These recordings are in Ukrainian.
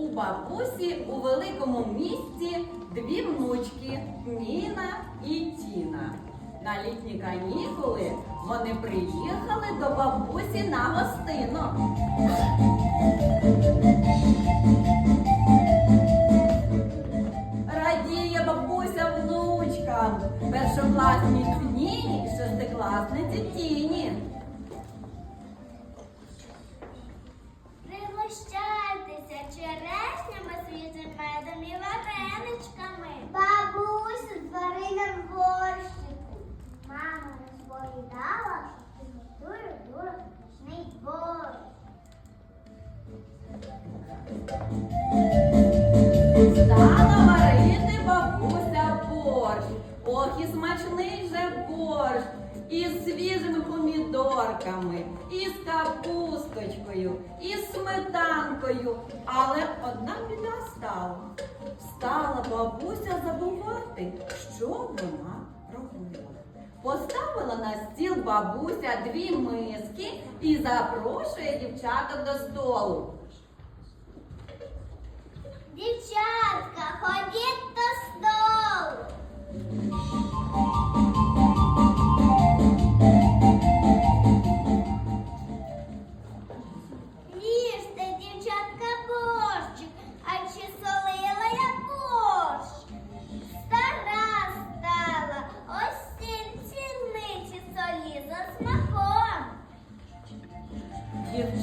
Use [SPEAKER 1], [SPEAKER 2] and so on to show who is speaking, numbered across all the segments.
[SPEAKER 1] У бабусі у великому місті дві внучки Ніна і Тіна. На літні канікули вони приїхали до бабусі на гостину. Радіє бабуся внучкам, першокласниці Ніні шестикласниці Тіні.
[SPEAKER 2] Смачний
[SPEAKER 1] же борщ. Із свіжими помідорками, із капусточкою, із сметанкою. Але одна біда стала. Стала бабуся забувати, що вона робила. Поставила на стіл бабуся дві миски і запрошує дівчаток до столу.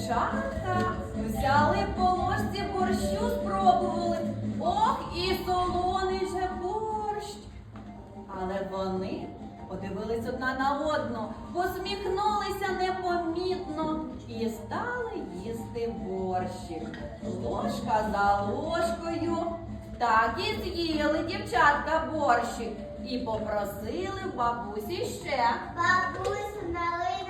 [SPEAKER 2] Дівчатка
[SPEAKER 1] взяли по ложці борщу, спробували. Ох, і солоний же борщ. Але вони подивились одна на одну, посміхнулися непомітно і стали їсти борщик. Ложка за ложкою. Так і з'їли дівчатка борщик і попросили бабусі ще.
[SPEAKER 2] Бабусю, налий.